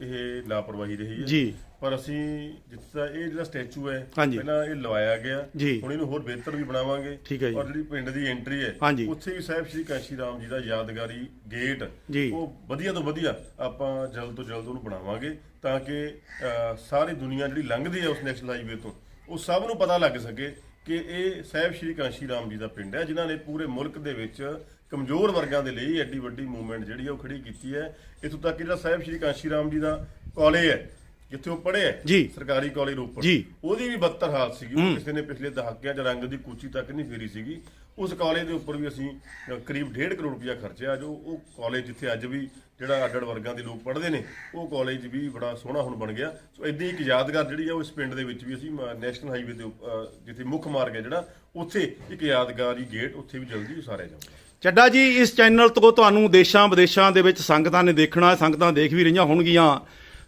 S2: ਇਹ ਲਾਪਰਵਾਹੀ ਰਹੀ ਹੈ
S3: ਜੀ।
S2: ਪਰ ਅਸੀਂ ਜਿੱਦਾਂ ਇਹ ਜਿਹੜਾ ਸਟੈਚੂ ਹੈ
S3: ਹਾਂਜੀ।
S2: ਪਹਿਲਾਂ ਇਹ ਲਵਾਇਆ ਗਿਆ
S3: ਜੀ।
S2: ਹੁਣ ਇਹਨੂੰ ਹੋਰ ਬਿਹਤਰ ਵੀ ਬਣਾਵਾਂਗੇ
S3: ਠੀਕ ਹੈ ਜੀ।
S2: ਔਰ ਜਿਹੜੀ ਪਿੰਡ ਦੀ ਐਂਟਰੀ ਹੈ। ਉੱਥੇ ਵੀ ਸਾਹਿਬ ਸ਼੍ਰੀ ਕਾਂਸ਼ੀ ਰਾਮ ਜੀ ਦਾ ਯਾਦਗਾਰੀ ਗੇਟ
S3: ਜੀ।
S2: ਉਹ ਵਧੀਆ ਤੋਂ ਵਧੀਆ ਆਪਾਂ ਜਲਦ ਤੋਂ ਜਲਦ ਉਹਨੂੰ ਬਣਾਵਾਂਗੇ ਤਾਂ ਕਿ ਅਹ, ਸਾਰੀ ਦੁਨੀਆ ਜਿਹੜੀ ਲੰਘਦੀ ਹੈ ਉਸ ਨੈਸ਼ਨਲ ਹਾਈਵੇ ਤੋਂ ਉਹ ਸਭ ਨੂੰ ਪਤਾ ਲੱਗ ਸਕੇ ਕਿ ਇਹ ਸਾਹਿਬ ਸ਼੍ਰੀ ਕਾਂਸ਼ੀ ਰਾਮ ਜੀ ਦਾ ਪਿੰਡ ਹੈ ਜਿਨ੍ਹਾਂ ਨੇ ਪੂਰੇ ਮੁਲਕ ਦੇ ਵਿੱਚ ਕਮਜ਼ੋਰ ਵਰਗਾਂ ਦੇ ਲਈ ਐਡੀ ਵੱਡੀ ਮੂਵਮੈਂਟ ਜਿਹੜੀ ਹੈ ਉਹ ਖੜੀ ਕੀਤੀ ਹੈ ਇਥੋਂ ਤੱਕ ਕਿ ਜਿਹੜਾ ਸਾਹਿਬ ਸ਼੍ਰੀ ਕਾਂਸ਼ੀ ਰਾਮ ਜੀ ਦਾ ਕਾਲਜ ਹੈ ਜਿੱਥੇ ਉਹ ਪੜ੍ਹੇ ਹੈ
S3: ਜੀ।
S2: ਸਰਕਾਰੀ ਕਾਲਜ ਰੋਪੜ।
S3: ਜੀ।
S2: ਉਹਦੀ ਵੀ ਬੱਤਰ ਹਾਲਤ ਸੀਗੀ। ਉਹ ਕਿਸੇ ਨੇ ਪਿਛਲੇ ਦਹਾਕਿਆਂ 'ਚ ਰੰਗ ਦੀ ਕੂਚੀ ਤੱਕ ਨਹੀਂ ਫੇਰੀ ਸੀਗੀ। ਉਸ ਕਾਲਜ ਦੇ ਉੱਪਰ ਵੀ ਅਸੀਂ ਅ, ਕਰੀਬ 1.5 ਕਰੋੜ ਰੁਪਇਆ ਖਰਚਿਆ। ਜੋ ਉਹ ਕਾਲਜ ਜਿੱਥੇ ਅੱਜ ਵੀ ਜਿਹੜਾ ਅੱਡ-ਅੱਡ ਵਰਗਾਂ ਦੇ ਲੋਕ ਪੜ੍ਹਦੇ ਨੇ ਉਹ ਕਾਲਜ ਵੀ ਬੜਾ ਸੋਹਣਾ ਹੁਣ ਬਣ ਗਿਆ। ਸੋ ਇਦਾਂ ਇੱਕ ਯਾਦਗਾਰ ਜਿਹੜੀ ਆ ਉਹ ਇਸ ਪਿੰਡ ਦੇ ਵਿੱਚ ਵੀ ਅਸੀਂ ਮ- ਨੈਸ਼ਨਲ ਹਾਈਵੇ ਦੇ ਉੱਪ- ਅ, ਜਿੱਥੇ ਮੁੱਖ ਮਾਰਗ ਹੈ ਜਿਹੜਾ ਉੱਥੇ ਇੱਕ ਯਾਦਗਾਰੀ ਗੇਟ ਉੱਥੇ ਵੀ ਜਲਦੀ ਉਸਾਰਿਆ ਜਾਊਗਾ।
S3: ਚੱਡਾ ਜੀ ਇਸ ਚੈਨਲ ਤੋਂ ਤੁਹਾਨੂੰ ਦੇਸ਼ਾਂ ਵਿਦੇਸ਼ਾਂ ਦੇ ਵਿੱਚ ਸੰਗਤਾਂ ਨੇ ਦੇਖਣਾ ਸੰਗਤਾਂ ਦੇਖ ਵੀ ਰਹੀਆਂ ਹੋਣਗੀਆਂ।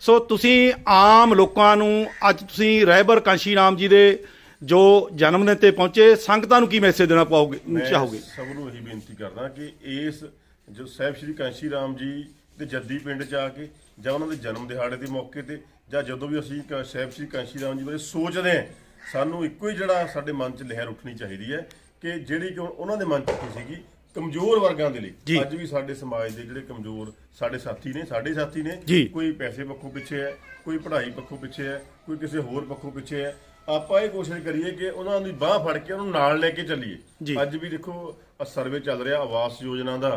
S3: ਸੋ ਤੁਸੀਂ ਆਮ ਲੋਕਾਂ ਨੂੰ ਅੱਜ ਤੁਸੀਂ ਰਹਿਬਰ ਕਾਂਸ਼ੀ ਰਾਮ ਜੀ ਦੇ ਜੋ ਜਨਮ ਦਿਨ ਤੇ ਪਹੁੰਚੇ ਸੰਗਤਾਂ ਨੂੰ ਕੀ ਮੈਸੇਜ ਦੇਣਾ ਪਾਓਗੇ ਚਾਹੋਗੇ?
S2: ਸਭ ਨੂੰ ਇਹੀ ਬੇਨਤੀ ਕਰਦਾ ਕਿ ਇਸ ਜੋ ਸਾਹਿਬ ਸ਼੍ਰੀ ਕਾਂਸ਼ੀ ਰਾਮ ਜੀ ਦੇ ਜੱਦੀ ਪਿੰਡ ਚ ਆ ਕੇ ਜਾਂ ਉਹਨਾਂ ਦੇ ਜਨਮ ਦਿਹਾੜੇ ਦੇ ਮੌਕੇ ਤੇ ਜਾਂ ਜਦੋਂ ਵੀ ਅਸੀਂ ਸਾਹਿਬ ਸ਼੍ਰੀ ਕਾਂਸ਼ੀ ਰਾਮ ਜੀ ਬਾਰੇ ਸੋਚਦੇ ਹਾਂ ਸਾਨੂੰ ਇੱਕੋ ਹੀ ਜਿਹੜਾ ਸਾਡੇ ਮਨ 'ਚ ਲਹਿਰ ਉੱਠਣੀ ਚਾਹੀਦੀ ਹੈ ਕਿ ਜਿਹੜੀ ਕਿ ਉਹਨਾਂ ਦੇ ਮਨ 'ਚ ਸੀਗੀ ਕਮਜ਼ੋਰ ਵਰਗਾਂ ਦੇ। ਲਈ ਅੱਜ ਵੀ ਸਾਡੇ ਸਮਾਜ ਦੇ ਜਿਹੜੇ ਕਮਜ਼ੋਰ ਸਾਡੇ ਸਾਥੀ ਨੇ ਸਾਡੇ ਸਾਥੀ ਨੇ। ਕੋਈ ਪੈਸੇ ਪੱਖੋਂ ਪਿੱਛੇ ਹੈ ਕੋਈ ਪੜ੍ਹਾਈ ਪੱਖੋਂ ਪਿੱਛੇ ਹੈ ਕੋਈ ਕਿਸੇ ਹੋਰ ਪੱਖੋਂ ਪਿੱਛੇ ਹੈ ਆਪਾਂ ਇਹ ਕੋਸ਼ਿਸ਼ ਕਰੀਏ ਕਿ ਉਹਨਾਂ ਦੀ ਬਾਹ ਫੜ ਕੇ ਉਹਨਾਂ ਨਾਲ ਲੈ ਕੇ। ਚੱਲੀਏ ਅੱਜ ਵੀ ਦੇਖੋ ਸਰਵੇ ਚੱਲ ਰਿਹਾ ਆਵਾਸ ਯੋਜਨਾ ਦਾ।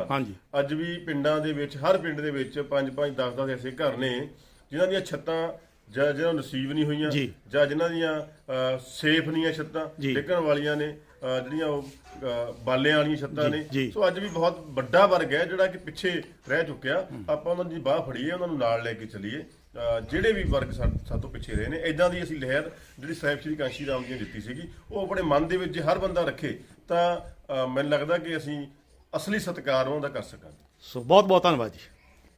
S2: ਅੱਜ ਵੀ ਪਿੰਡਾਂ ਦੇ ਵਿੱਚ ਹਰ ਪਿੰਡ ਦੇ ਵਿੱਚ 5 5 10 10 ਐਸੇ ਘਰ ਨੇ ਜਿਨ੍ਹਾਂ ਦੀਆਂ ਛੱਤਾਂ ਜਾਂ ਜਿਹਨਾਂ ਨੂੰ ਨਸੀਬ ਨਹੀਂ ਹੋਈਆਂ
S3: ਜੀ।
S2: ਜਿਨ੍ਹਾਂ ਦੀਆਂ ਸੇਫ ਨਹੀਂ ਆ ਛੱਤਾਂ। ਡਿੱਗਣ ਵਾਲੀਆਂ ਨੇ ਜਿਹੜੀਆਂ ਉਹ ਅਹ, ਬਾਲਿਆਂ ਵਾਲੀਆਂ ਛੱਤਾਂ ਨੇ।
S3: ਜੀ।
S2: ਸੋ ਅੱਜ ਵੀ ਬਹੁਤ ਵੱਡਾ ਵਰਗ ਹੈ ਜਿਹੜਾ ਕਿ ਪਿੱਛੇ ਰਹਿ ਚੁੱਕਿਆ। ਆਪਾਂ ਉਹਨਾਂ ਦੀ ਬਾਹ ਫੜੀਏ ਉਹਨਾਂ ਨੂੰ ਨਾਲ ਲੈ ਕੇ ਚੱਲੀਏ। ਜਿਹੜੇ ਵੀ ਵਰਗ ਸਾ- ਸਾਤੋਂ ਪਿੱਛੇ ਰਹੇ ਨੇ ਇਦਾਂ ਦੀ ਅਸੀਂ ਲਹਿਰ ਜਿਹੜੀ ਸਾਹਿਬ ਸ਼੍ਰੀ ਕਾਂਸ਼ੀ ਰਾਮ ਜੀ ਨੇ ਦਿੱਤੀ ਸੀਗੀ ਉਹ ਆਪਣੇ ਮਨ ਦੇ ਵਿੱਚ ਜੇ ਹਰ ਬੰਦਾ ਰੱਖੇ ਤਾਂ ਮੈਨੂੰ ਲੱਗਦਾ ਕਿ ਅਸੀਂ ਅਸਲੀ ਸਤਿਕਾਰ ਉਹਨਾਂ ਦਾ ਕਰ ਸਕਾਂਗੇ।
S3: ਸੋ ਬਹੁਤ ਬਹੁਤ ਧੰਨਵਾਦ ਜੀ।